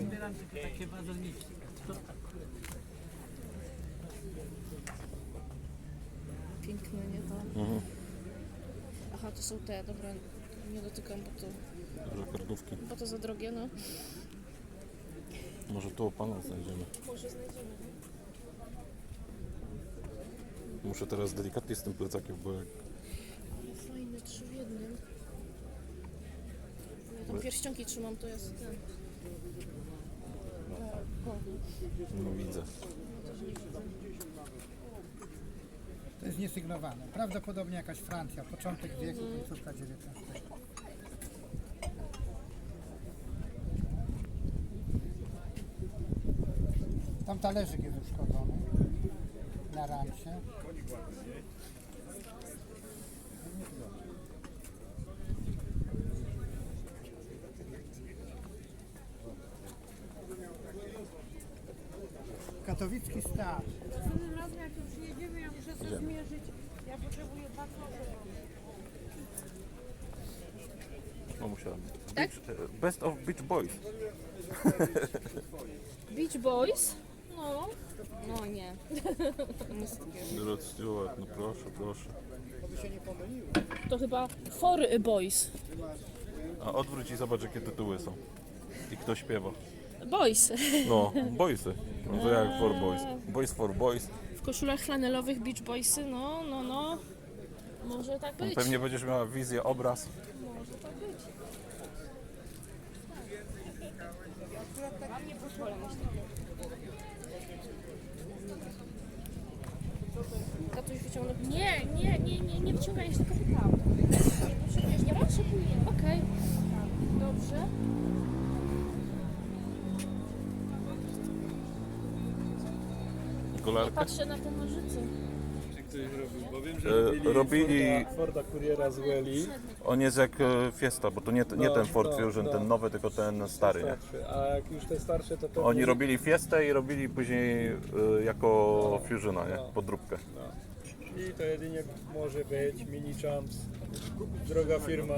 Zbieram tylko takie wazoniki. Piękne, nie to? Mhm. Aha, to są te, dobra, nie dotykam, bo to, kardówki. bo to za drogie, no. Może tu pana znajdziemy. Może znajdziemy. Muszę teraz delikatnie z tym plecakiem, bo jak Ale fajne, trzy w jednym. Pierścionki trzymam, to jest ten. nie widzę. To jest niesygnowane. Prawdopodobnie jakaś Francja, początek wieku, końcówka XIX. Tam talerzyk jest uszkodzony na rancie. Katowicki Star. Następnym razem jak tu przyjedziemy, ja muszę sobie zmierzyć. Ja potrzebuję dwa krocze. No musiałem. Tak? Beach, e, best of Beach Boys. Beach Boys? No. No nie. Rod Stewart, no proszę, proszę. To chyba For Boys. A odwróć i zobacz jakie tytuły są. I kto śpiewa. Boys. No, Boysy. No to jak for boys. Boys for boys. W koszulach flanelowych Beach Boysy, no, no, no. Może tak być. Pewnie będziesz miała wizję, obraz. Może tak być. Nie pozwolę mieć Tatuś wyciągnął. Nie, nie, nie, nie, nie wyciągaj, jeszcze tylko pytałam. Nie potrzebujesz, nie potrzebuję. Okej. Dobrze. Kolarkę. Patrzę na te nożyce. Czy ktoś robił? Bo wiem, że E, robili, robili- Forda, Forda Kuriera z Welly. On jest jak e, Fiesta, bo to nie, nie No, ten Ford no, Fusion, no. ten nowy, tylko ten stary, nie? Starszy. A jak już te starsze, to pewnie... Oni robili Fiestę i robili później e, jako Fusiona, nie? No. Podróbkę. No. I to jedynie może być Mini Champs. Droga firma.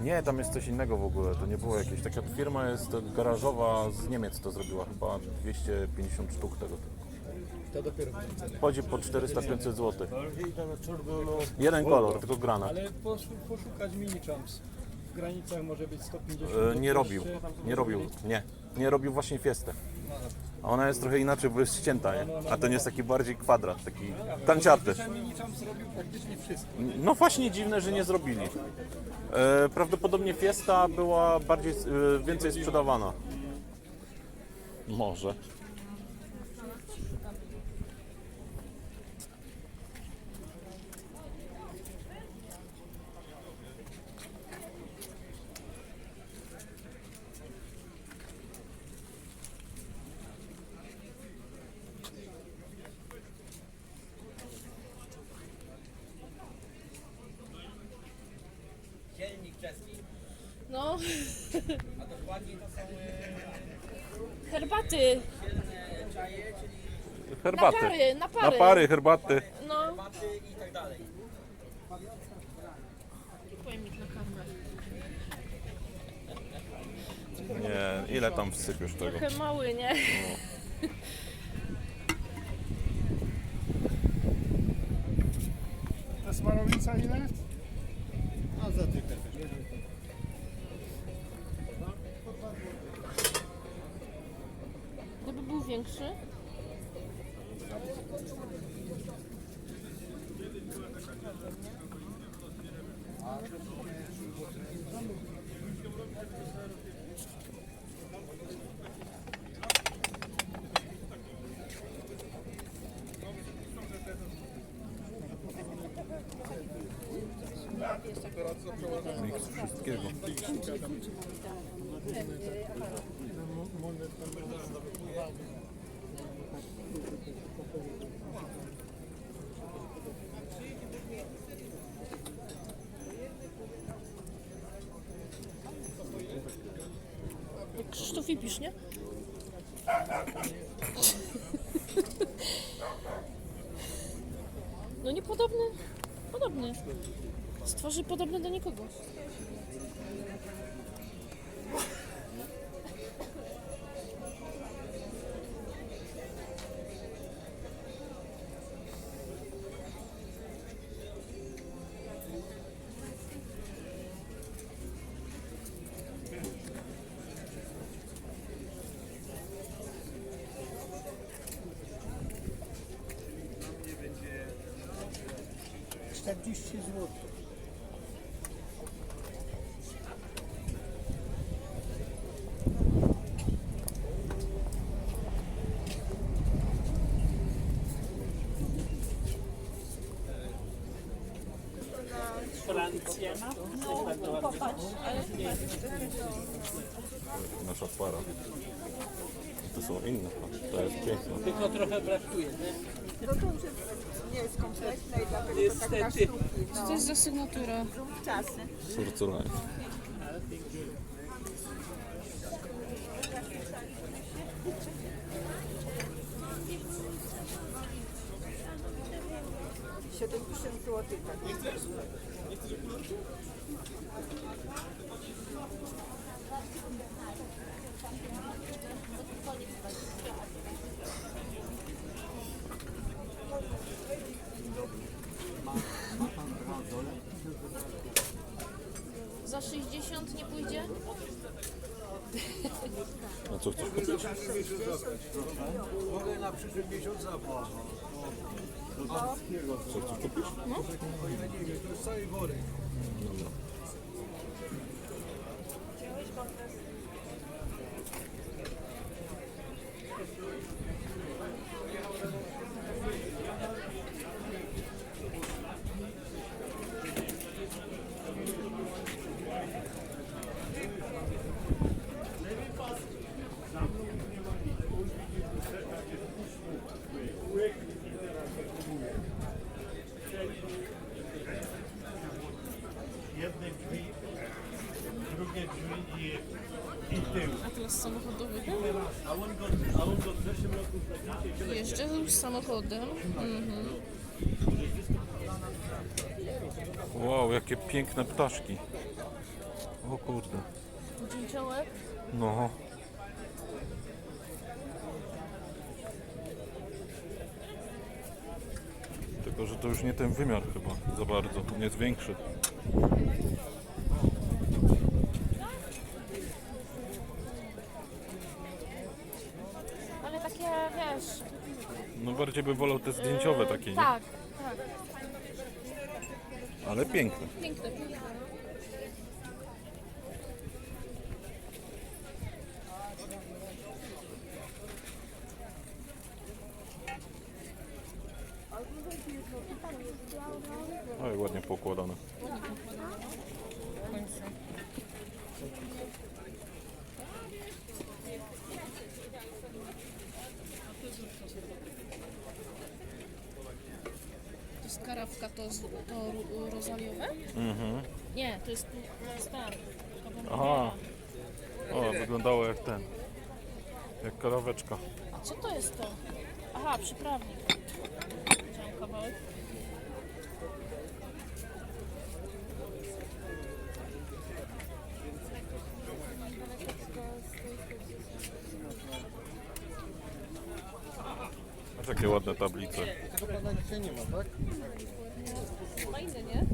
Nie, tam jest coś innego w ogóle. To nie było jakieś. Taka firma jest garażowa z Niemiec to zrobiła. Chyba 250 sztuk tego. To dopiero. Chodzi po 400-500 zł. Jeden kolor, tylko granat. Ale pos- poszukać Mini Champs. W granicach może być 150 E, nie robił, nie robił, nie. Nie robił właśnie Fiestę. A ona jest trochę inaczej, bo jest ścięta, nie? A ten jest taki bardziej kwadrat, taki wszystko. No właśnie dziwne, że nie zrobili. E, prawdopodobnie Fiesta była bardziej, e, więcej sprzedawana. Może. Dzielnik czeski, No, a dokładniej to są e, herbaty. zielone czaje, czyli Herbaty. Na pary, na pary. Na pary, herbaty. No. i tak dalej. Pojemnik na karmę. Nie, ile tam wsypiesz tego? Trochę mały, nie? To smarownica ile? A za tykę też. Gdyby był większy. Miks wszystkiego. Jak Krzysztof Ipisz, nie? No niepodobny. Podobny. Z twarzy podobny do nikogo. Czterdzieści złotych. Nasza para. To są inne. To jest piękne. Tylko trochę brakuje, nie? No to już jest, kompletne i dlatego to tak na Niestety. Co No, to jest za sygnatura? czasy. Surculań. Siedemdziesiąt złotych. Za 60 nie pójdzie? A co chcesz kupić? Mogę na przyszły miesiąc zapłać. Co chcesz kupić? To jest cały worek. Dobra. jedne drzwi, drugie drzwi i, i tył. Atlas samochodowy. A on go, a on go w zeszłym roku praktycznie Jeżdżę już samochodem. Mhm. Wow, jakie piękne ptaszki. O kurde. Dzięciołek. No. Tylko, że to już nie ten wymiar chyba za bardzo. On jest większy. Ale takie, wiesz... No bardziej bym wolał te zdjęciowe takie, nie? Tak, tak. Ale piękne. Piękne. Oj, ładnie poukładane. To to, z- to? Mhm. Nie, to jest, to jest tam. Aha. O, wyglądało jak ten. Jak karaweczka. A co to jest to? Aha, przyprawnik. Widziałam kawałek. Aż Jakie ładne tablice. Dzisiaj nie ma, tak? Fajne, nie?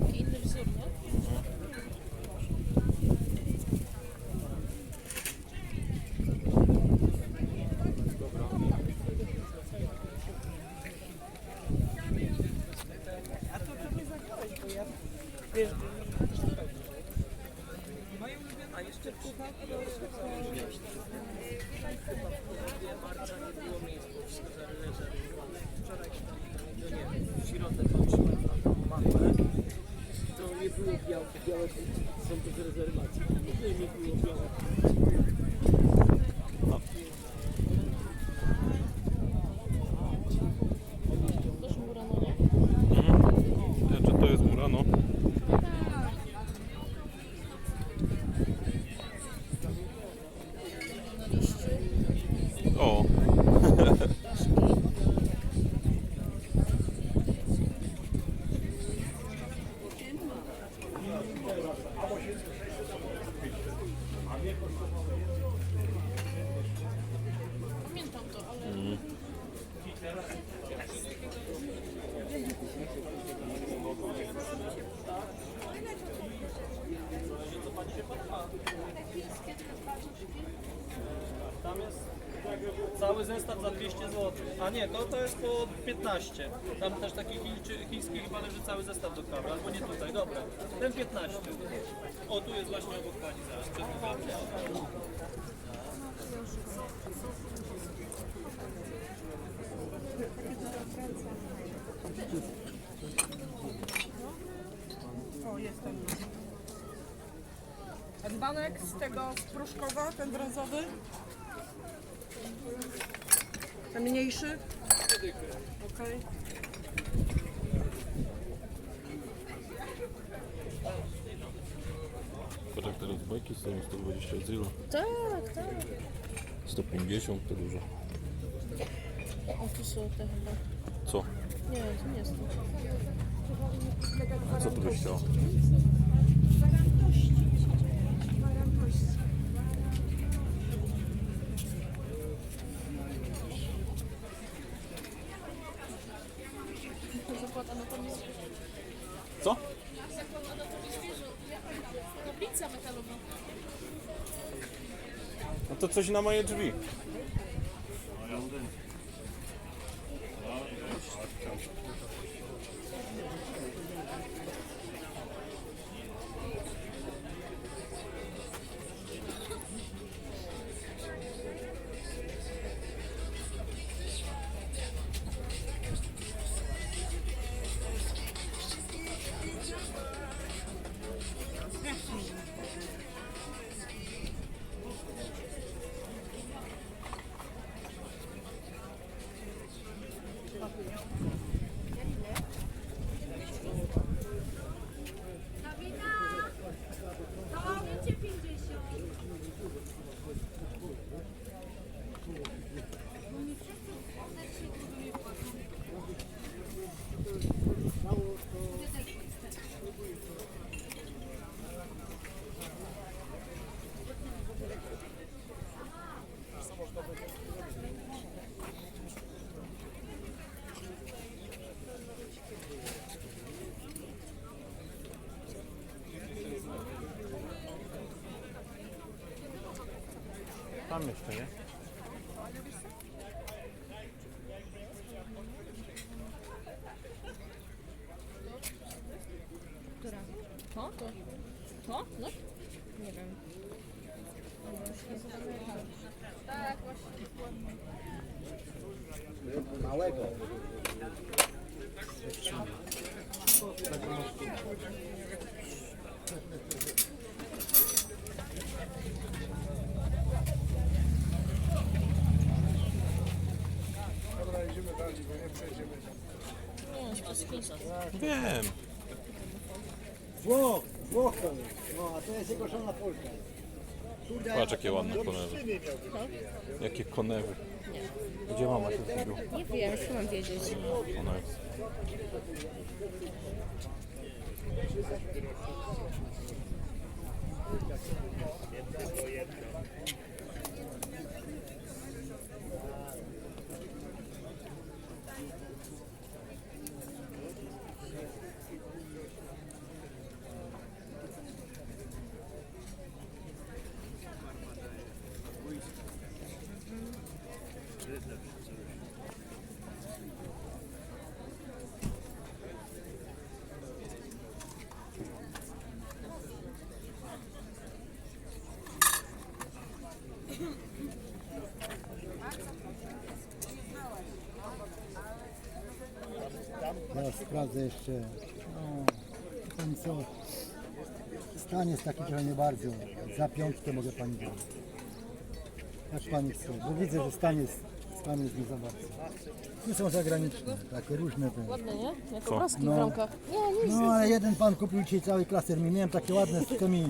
Taki inny wzór, nie? Moja ulubiona jeszcze marca nie było miejsc, bo wszystko zależy. Wczoraj, no nie wiem, w środę patrzyłem na tą mapę. To nie było białe, białe są to rezerwacje. W ogóle nie było białe. Też Murano, nie? Nie, czy to jest Murano? Na liściu. Cały zestaw za 200 zł. A nie, to, to jest po 15. Tam też taki chińczy, chiński chyba leży cały zestaw do kawy, albo nie tutaj, dobra. Ten 15. O, tu jest właśnie obok pani zaraz. O, jest ten. A dzbanek z tego z Pruszkowa, ten brązowy? Ten mniejszy? Okej. Patrz jak teraz bajki stoją 120 zł. Tak, tak. 150 to dużo. O, tu są te chyba. Co? Nie, to nie jest to. A co tu byś chciał? Coś na moje drzwi. Tam jeszcze, nie? Która? To? To? To? No? Nie wiem. Tak, właśnie. Dobra, idziemy dalej, bo nie przejdziemy. Nie, to jest pizza. Wiem. Włoch, Włoch to jest. No, a to jest jego żona Polka. Kurde, Patrz jakie ładne konewy. Jakie konewy. Gdzie mama się zgubiła? Nie wiem, już mam wiedzieć. Ona jest. Teraz sprawdzę jeszcze. No, ten co. Stan jest taki trochę nie bardzo. Za piątkę mogę pani dać. Jak pani chce. Bo widzę, że stan jest, stan jest nie za bardzo. Tu są zagraniczne, takie różne te. Ładne, nie? Jak obrazki No. w ramkach. Nie, nic. No ale jeden pan kupił dzisiaj cały klaser. Mi miałem takie ładne z tymi,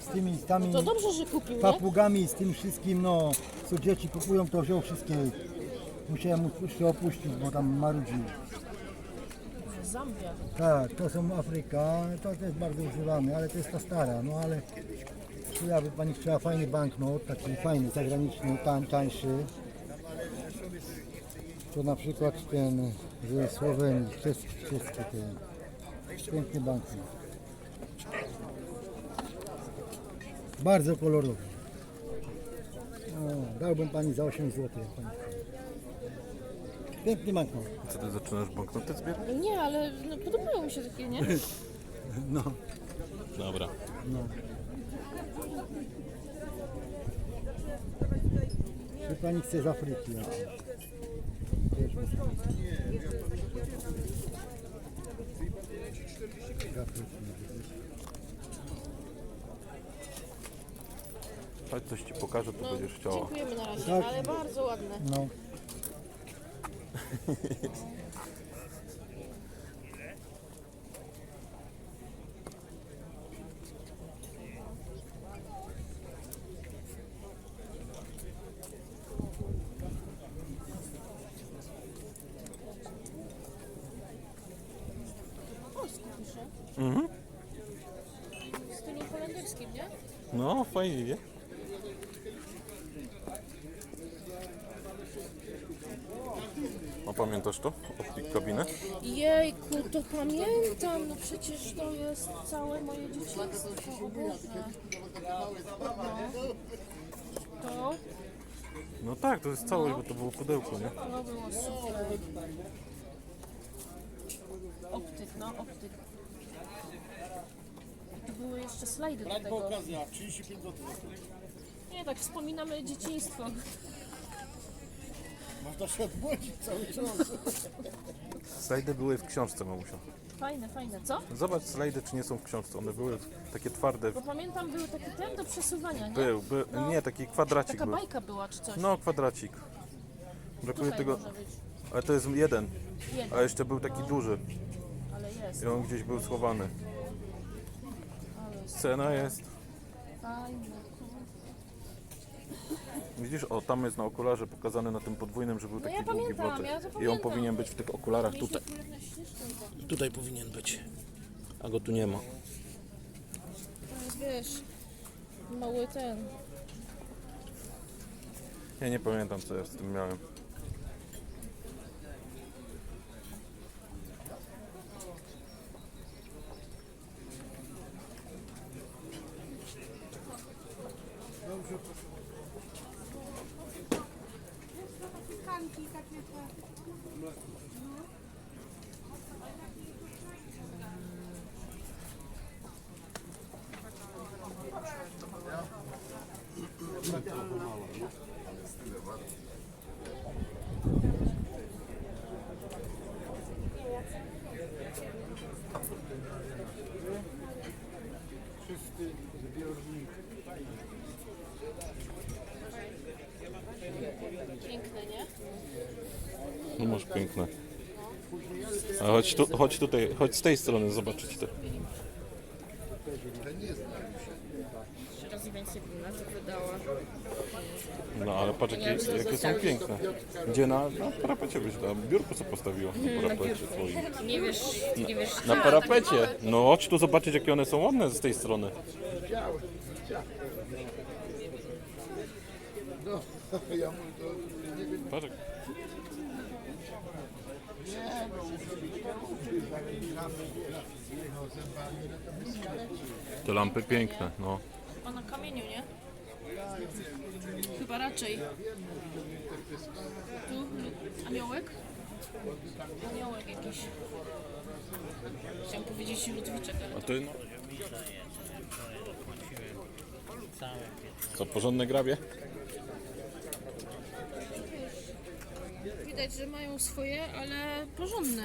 z tymi, z tymi To dobrze, że kupił, nie? papugami, z tym wszystkim, no, co dzieci kupują, to wziął wszystkie. Musiałem mu jeszcze opuścić, bo tam marudził. Zambia. Tak, to są Afryka, to też bardzo używamy, ale to jest ta stara, no ale tu ja by pani chciała fajny banknot, taki fajny, zagraniczny, tań, tańszy. To na przykład ten ze Słowenii, czeski, czeski ten, piękny banknot. Bardzo kolorowy. O, dałbym pani za 8 zł, pani. Piękny banknot. Co ty zaczynasz banknoty zbierać? Nie, ale no, podobają mi się takie, nie? No, Dobra. no. Czy pani chce z Afryki? Z Afryki. Chodź coś ci pokażę, to No, będziesz chciała. dziękujemy na razie, Tak. ale bardzo ładne. No. Mhm. W stylu holenderskim, nie? No, fajnie, nie? Pamiętasz to? Optik kabinę? Jejku, to pamiętam, no przecież to jest całe moje dzieciństwo, o Boże. No. To, No tak, to jest całe, bo to było pudełko, nie? to było super. Optyk, no optyk. Tu były jeszcze slajdy do tego. okazja, 35 zł. Nie, tak wspominamy dzieciństwo. Można się odmłodzić cały czas. Slajdy były w książce, mamusia. Fajne, fajne, co? Zobacz slajdy, czy nie są w książce. One były takie twarde. Bo pamiętam, były takie ten do przesuwania, nie? Był, był, nie, taki kwadracik Taka był. bajka była czy coś. No, kwadracik. Brakuje Tutaj tego, może być. ale to jest jeden. Jeden, A jeszcze był taki duży ale jest. i on gdzieś był schowany. Ale jest Cena jest. fajne. Widzisz, o tam jest na okularze pokazane na tym podwójnym, że był taki ja długi pamiętam, wlotek. ja to I on pamiętam. powinien być w tych okularach tutaj. Tutaj powinien być. A go tu nie ma. To jest, wiesz, mały ten. Ja nie pamiętam co ja z tym miałem. Piękne, nie? No masz piękne. A chodź, tu, chodź tutaj, chodź z tej strony zobaczyć to. No ale patrz jakie, jakie są piękne. Gdzie na, na parapecie byś na biurku co postawiła? Na parapecie swoim. Nie wiesz, nie wiesz. Na parapecie. No chodź tu zobaczyć jakie one są ładne z tej strony. Patrz. Jak- Te lampy piękne, no. A na kamieniu, nie? Chyba raczej. Tu aniołek? Aniołek jakiś. Chciałam powiedzieć Ludwiczek, ale A ty no. Co, porządne grabie? Widać, że mają swoje, ale porządne.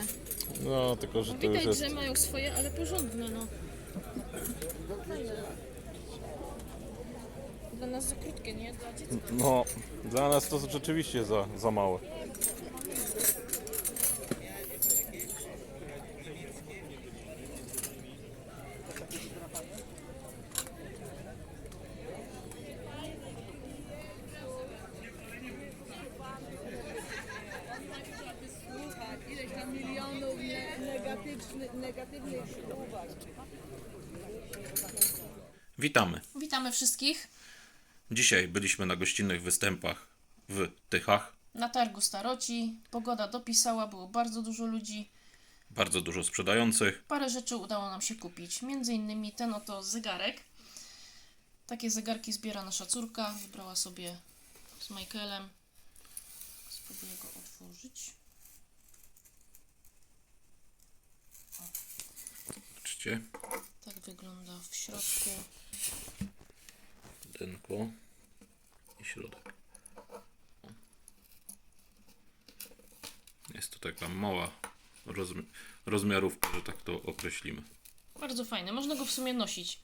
No, tylko że to już Widać, jest... że mają swoje, ale porządne, no. Fajne. Dla nas za krótkie, nie? Dla dzieci. No, dla nas to rzeczywiście za, za małe. Negatywnych, uwag. Witamy. Witamy wszystkich Dzisiaj byliśmy na gościnnych występach w Tychach. na targu Staroci. Pogoda dopisała, było bardzo dużo ludzi. Bardzo dużo sprzedających. Parę rzeczy udało nam się kupić. Między innymi ten oto zegarek. Takie zegarki zbiera nasza córka. Wybrała sobie z Michaelem. Spróbuję go otworzyć. Zobaczcie, Tak wygląda w środku. denko i środek. Jest to taka mała rozmi- rozmiarówka, że tak to określimy. Bardzo fajny. Można go w sumie nosić,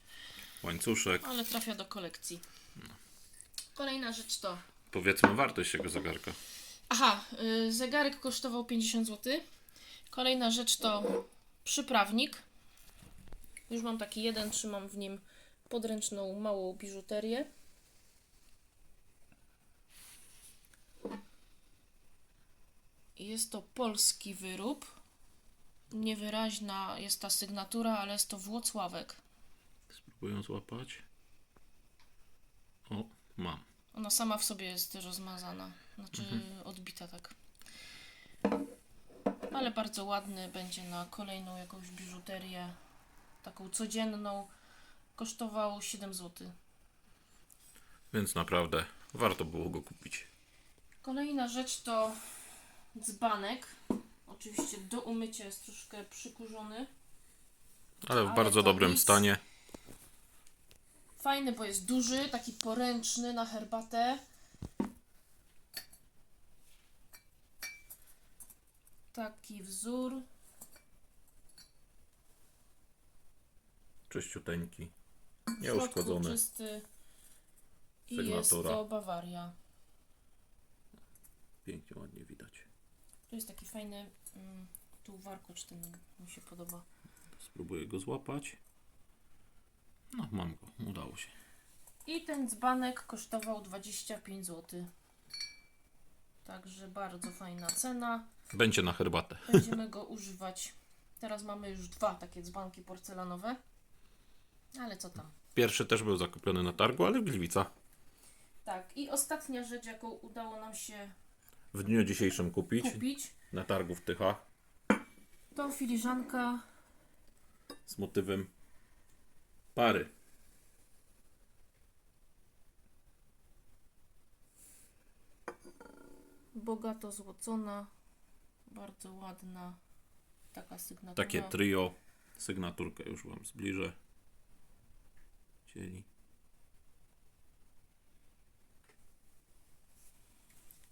Łańcuszek. ale trafia do kolekcji. Kolejna rzecz to. Powiedzmy wartość tego zegarka. Aha, y, zegarek kosztował 50 zł. Kolejna rzecz to przyprawnik. Już mam taki jeden, trzymam w nim podręczną małą biżuterię. Jest to polski wyrób. Niewyraźna jest ta sygnatura, ale jest to Włocławek. Spróbuję złapać. O, mam. Ona sama w sobie jest rozmazana, znaczy odbita tak. Ale bardzo ładny będzie na kolejną jakąś biżuterię, taką codzienną. Kosztował 7 zł. Więc naprawdę warto było go kupić. Kolejna rzecz to dzbanek. Oczywiście do umycia jest troszkę przykurzony. Ale w Ale bardzo to dobrym nic. stanie. Fajny, bo jest duży, taki poręczny na herbatę. Taki wzór. Czyściuteńki. W Nieuszkodzony. czysty. I jest Sygnatura. to Bawaria. Pięknie, ładnie widać. To jest taki fajny mm, tu warkocz, ten mi się podoba. Spróbuję go złapać. No, mam go. Udało się. I ten dzbanek kosztował 25 zł. Także bardzo fajna cena. Będzie na herbatę. Będziemy go używać. Teraz mamy już dwa takie dzbanki porcelanowe. Ale co tam? Pierwszy też był zakupiony na targu, ale w Gliwica. Tak, i ostatnia rzecz, jaką udało nam się W dniu dzisiejszym kupić. kupić, Na targu w Tychach. to filiżanka Z motywem pary. bogato złocona, bardzo ładna, taka sygnatura. Takie trio. Sygnaturkę już Wam zbliżę.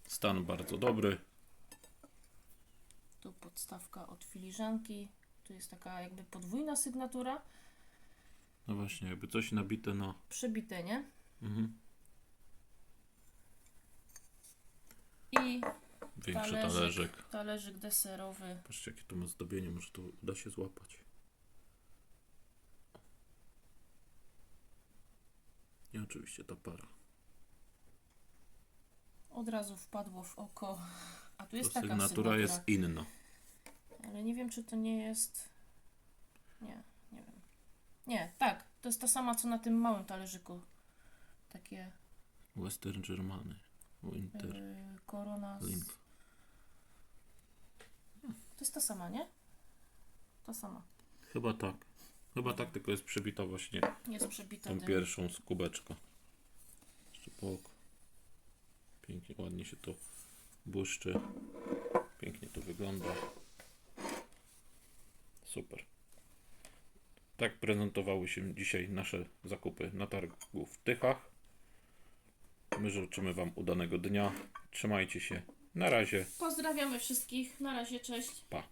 Stan bardzo dobry. Tu podstawka od filiżanki, tu jest taka jakby podwójna sygnatura, No właśnie, jakby coś nabite na. przebite, nie? Mhm. I Większy talerzyk, talerzyk. talerzyk deserowy. Patrzcie, jakie to ma zdobienie, może to uda się złapać. I oczywiście ta para. Od razu wpadło w oko. A tu jest To taka sygnatura sygnatura. jest inna. Ale nie wiem, czy to nie jest. Nie, nie wiem. Nie, tak. To jest ta sama, co na tym małym talerzyku. Takie Western Germany. Winter yy, korona. Z... Link. To jest ta sama, nie? Ta sama. Chyba tak. Chyba tak, tylko jest przebita właśnie Jest przebita tą pierwszą z kubeczka. Jeszcze. Pięknie, ładnie się to błyszczy. Pięknie to wygląda. Super. Tak prezentowały się dzisiaj nasze zakupy na targu w Tychach. My życzymy Wam udanego dnia. Trzymajcie się. Na razie. Pozdrawiamy wszystkich. Na razie, cześć. Pa.